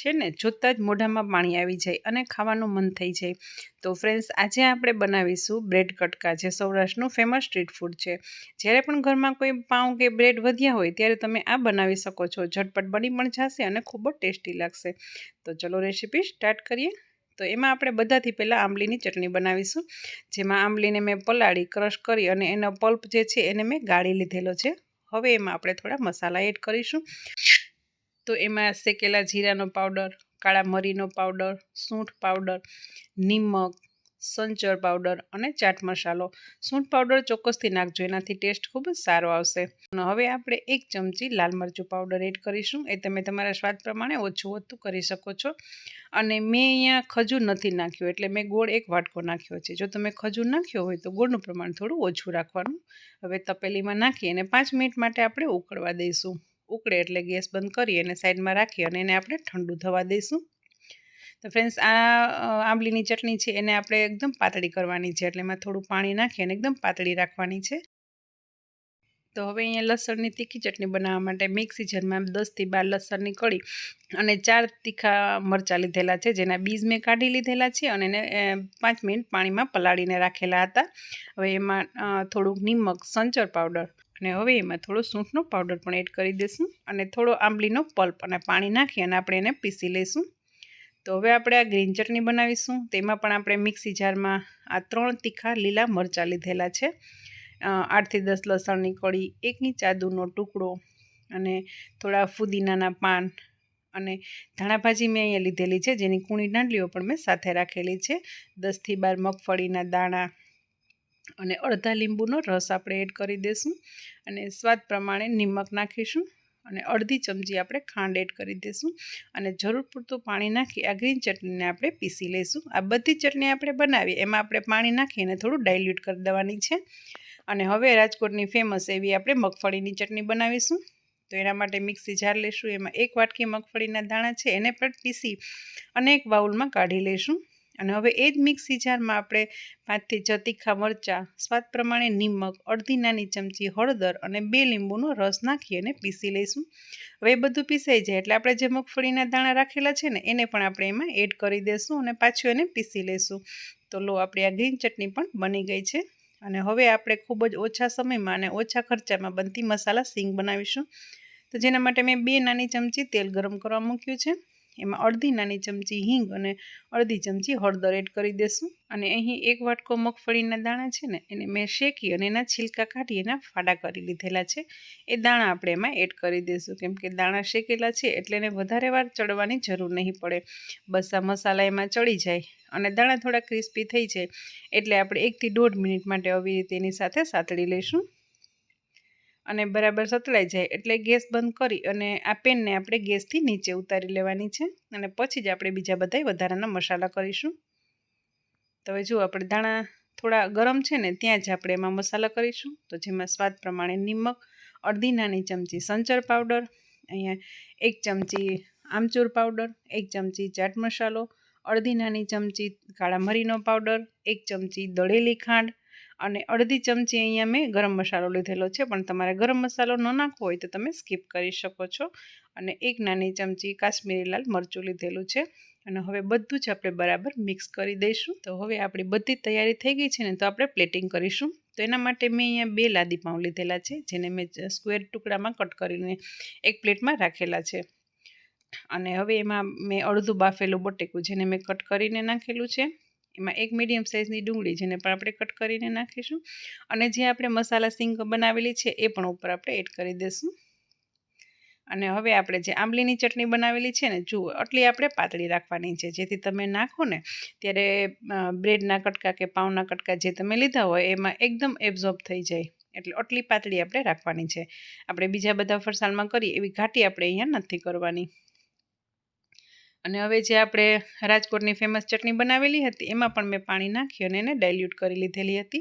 છે ને, જોતાં જ મોઢામાં પાણી આવી જાય અને ખાવાનું મન થઈ જાય. તો ફ્રેન્ડ્સ આજે આપણે બનાવીશું બ્રેડ કટકા, જે સૌરાષ્ટ્રનું ફેમસ સ્ટ્રીટ ફૂડ છે. જ્યારે પણ ઘરમાં કોઈ પાઉં કે બ્રેડ વધ્યા હોય, ત્યારે તમે આ બનાવી શકો છો. ઝટપટ બની પણ જશે અને ખૂબ જ ટેસ્ટી લાગશે. તો ચલો રેસીપી સ્ટાર્ટ કરીએ. તો એમાં આપણે બધાથી પહેલાં આંબલીની ચટણી બનાવીશું, જેમાં આંબલીને મેં પલાળી ક્રશ કરી અને એનો પલ્પ જે છે એને મેં ગાળી લીધેલો છે. હવે એમાં આપણે થોડા મસાલા એડ કરીશું. તો એમાં શેકેલા જીરાનો પાવડર, કાળા મરીનો પાવડર, સૂંઠ પાવડર, નિમક સંચર પાવડર અને ચાટ મસાલો. સૂંઠ પાવડર ચોક્કસથી નાખજો, એનાથી ટેસ્ટ ખૂબ જ સારો આવશે. હવે આપણે એક ચમચી લાલ મરચું પાવડર એડ કરીશું. એ તમે તમારા સ્વાદ પ્રમાણે ઓછું વધતું કરી શકો છો. અને મેં અહીંયા ખજૂર નથી નાખ્યું, એટલે મેં ગોળ એક વાટકો નાખ્યો છે. જો તમે ખજૂર નાખ્યો હોય તો ગોળનું પ્રમાણ થોડું ઓછું રાખવાનું. હવે તપેલીમાં નાખી અને પાંચ મિનિટ માટે આપણે ઉકળવા દઈશું. ઉકળે એટલે ગેસ બંધ કરી અને સાઈડમાં રાખી અને એને આપણે ઠંડુ થવા દઈશું. તો ફ્રેન્ડ્સ આ આંબલીની ચટણી છે એને આપણે એકદમ પાતળી કરવાની છે એટલે એમાં થોડું પાણી નાખી અને એકદમ પાતળી રાખવાની છે. તો હવે અહીંયા લસણની તીખી ચટણી બનાવવા માટે મિક્સી જારમાં દસથી બાર લસણની કળી અને ચાર તીખા મરચાં લીધેલા છે, જેના બીજ મેં કાઢી લીધેલા છે અને એને પાંચ મિનિટ પાણીમાં પલાળીને રાખેલા હતા. હવે એમાં થોડુંક નિમક સંચર પાવડર અને હવે એમાં થોડો સૂંઠનો પાવડર પણ એડ કરી દઈશું અને થોડો આંબલીનો પલ્પ અને પાણી નાખી અને આપણે એને પીસી લઈશું. તો હવે આપણે આ ગ્રીન ચટણી બનાવીશું. તેમાં પણ આપણે મિક્સી જારમાં આ ત્રણ તીખા લીલા મરચાં લીધેલા છે. આઠથી દસ લસણની કળી એક ઇંચ આદુનો ટુકડો અને થોડા ફુદીનાના પાન અને ધાણાભાજી મેં અહીંયા લીધેલી છે. જેની કૂણી દાંડલીઓ પણ મેં સાથે રાખેલી છે. દસથી બાર મગફળીના દાણા અને અડધા લીંબુનો રસ આપણે એડ કરી દઈશું અને સ્વાદ પ્રમાણે નિમક નાખીશું અને અડધી ચમચી આપણે ખાંડ એડ કરી દઈશું અને જરૂર પૂરતું પાણી નાખી આ ગ્રીન ચટણીને આપણે પીસી લઈશું. આ બધી ચટણી આપણે બનાવીએ, એમાં આપણે પાણી નાખીને થોડું ડાયલ્યુટ કરી દેવાની છે. અને હવે રાજકોટની ફેમસ એવી આપણે મગફળીની ચટણી બનાવીશું. તો એના માટે મિક્સી જાર લઈશું, એમાં એક વાટકી મગફળીના દાણા છે એને પણ પીસી અને એક બાઉલમાં કાઢી લઈશું. અને હવે એ જ મિક્સી જારમાં આપણે પાંચથી છ તીખા મરચાં, સ્વાદ પ્રમાણે નિમક, અડધી નાની ચમચી હળદર અને બે લીંબુનો રસ નાખી અને પીસી લઈશું. હવે એ બધું પીસાઈ જાય એટલે આપણે જે મગફળીના દાણા રાખેલા છે ને, એને પણ આપણે એમાં એડ કરી દઈશું અને પાછું એને પીસી લઈશું. તો લો, આપણી આ ગ્રીન ચટણી પણ બની ગઈ છે. અને હવે આપણે ખૂબ જ ઓછા સમયમાં અને ઓછા ખર્ચામાં બનતી મસાલા સિંગ બનાવીશું. તો જેના માટે મેં બે નાની ચમચી તેલ ગરમ કરવા મૂક્યું છે. એમાં અડધી નાની ચમચી હિંગ અને અડધી ચમચી હળદર એડ કરી દેશું. અને અહીં એક વાટકો મગફળીના દાણા છે ને, એને મેં શેકી અને એના છિલકા કાઢી એના ફાડા કરી લીધેલા છે. એ દાણા આપણે એમાં એડ કરી દઈશું કેમ કે દાણા શેકેલા છે એટલે એને વધારે વાર ચડવાની જરૂર નહીં પડે. બસ આ મસાલા એમાં ચડી જાય અને દાણા થોડા ક્રિસ્પી થઈ જાય એટલે આપણે એકથી દોઢ મિનિટ માટે આવી રીતે એની સાથે સાતળી લઈશું. અને બરાબર સતળાઈ જાય એટલે ગેસ બંધ કરી અને આ પેનને આપણે ગેસથી નીચે ઉતારી લેવાની છે અને પછી જ આપણે બીજા બધા વધારાના મસાલા કરીશું. તો હવે જુઓ આપણે દાણા થોડા ગરમ છે ને ત્યાં જ આપણે એમાં મસાલા કરીશું. તો જેમાં સ્વાદ પ્રમાણે નિમક, અડધી નાની ચમચી સંચર પાવડર, અહીંયા એક ચમચી આમચૂર પાવડર, એક ચમચી ચાટ મસાલો, અડધી નાની ચમચી કાળા મરીનો પાવડર, એક ચમચી દળેલી ખાંડ અને અડધી ચમચી અહીંયા મેં ગરમ મસાલો લીધેલો છે, પણ તમારે ગરમ મસાલો ન નાખવો હોય તો તમે સ્કીપ કરી શકો છો. અને એક નાની ચમચી કાશ્મીરી લાલ મરચું લીધેલું છે અને હવે બધું જ આપણે બરાબર મિક્સ કરી દઈશું. તો હવે આપણી બધી તૈયારી થઈ ગઈ છે ને તો આપણે પ્લેટિંગ કરીશું. તો એના માટે મેં અહીંયા બે લાદી પાઉં લીધેલા છે, જેને મેં સ્ક્વેર ટુકડામાં કટ કરીને એક પ્લેટમાં રાખેલા છે. અને હવે એમાં મેં અડધું બાફેલું બટેકું જેને મેં કટ કરીને નાખેલું છે. એમાં એક મીડિયમ સાઇઝની ડુંગળી જેને પણ આપણે કટ કરીને નાખીશું. અને જે આપણે મસાલા સિંગ બનાવેલી છે એ પણ ઉપર આપણે એડ કરી દઈશું અને હવે આપણે જે આંબલીની ચટણી બનાવેલી છે ને, જુઓ, આટલી આપણે પાતળી રાખવાની છે. જેથી તમે નાખો ને, ત્યારે બ્રેડના કટકા કે પાઉના કટકા જે તમે લીધા હોય, એમાં એકદમ એબ્ઝોર્બ થઈ જાય. એટલે આટલી પાતળી આપણે રાખવાની છે. આપણે બીજા બધા ફરસાણમાં કરીએ, એવી ઘાટી આપણે અહીંયા નથી કરવાની. અને હવે જે આપણે રાજકોટની ફેમસ ચટણી બનાવેલી હતી, એમાં પણ મેં પાણી નાખ્યું અને એને ડાયલ્યુટ કરી લીધેલી હતી.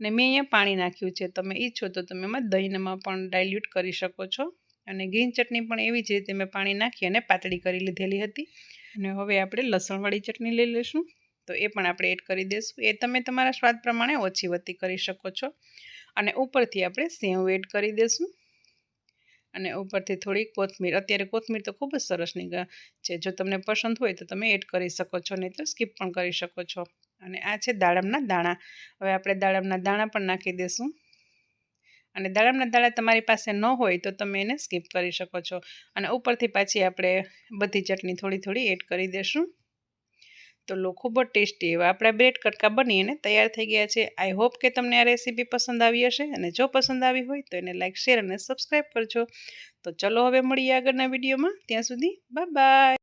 અને મેં અહીંયા પાણી નાખ્યું છે. તમે ઈચ્છો તો તમે એમાં દહીંમાં પણ ડાયલ્યુટ કરી શકો છો. અને ગ્રીન ચટણી પણ એવી જ રીતે મેં પાણી નાખી અને પાતળી કરી લીધેલી હતી. અને હવે આપણે લસણવાળી ચટણી લઈ લઈશું. તો એ પણ આપણે એડ કરી દઈશું. એ તમે તમારા સ્વાદ પ્રમાણે ઓછી વત્તી કરી શકો છો. અને ઉપરથી આપણે સેવ એડ કરી દઈશું. અને ઉપરથી થોડી કોથમીર. અત્યારે કોથમીર તો ખૂબ જ સરસ નીકળે છે. જો તમને પસંદ હોય તો તમે એડ કરી શકો છો નહીં તો સ્કીપ પણ કરી શકો છો. અને આ છે દાડમના દાણા. હવે આપણે દાડમના દાણા પણ નાખી દઈશું અને દાડમના દાણા તમારી પાસે ન હોય તો તમે એને સ્કીપ કરી શકો છો. અને ઉપરથી પાછી આપણે બધી ચટણી થોડી થોડી એડ કરી દઈશું તો લો ખૂબ જ ટેસ્ટી એવા આપણા બ્રેડ કટકા બની અને તૈયાર થઈ ગયા છે. આઈ હોપ કે તમને આ રેસીપી પસંદ આવી હશે અને જો પસંદ આવી હોય તો એને લાઇક શેર અને સબસ્ક્રાઈબ કરજો. તો ચલો હવે મળીએ આગળના વિડીયોમાં. ત્યાં સુધી બાય બાય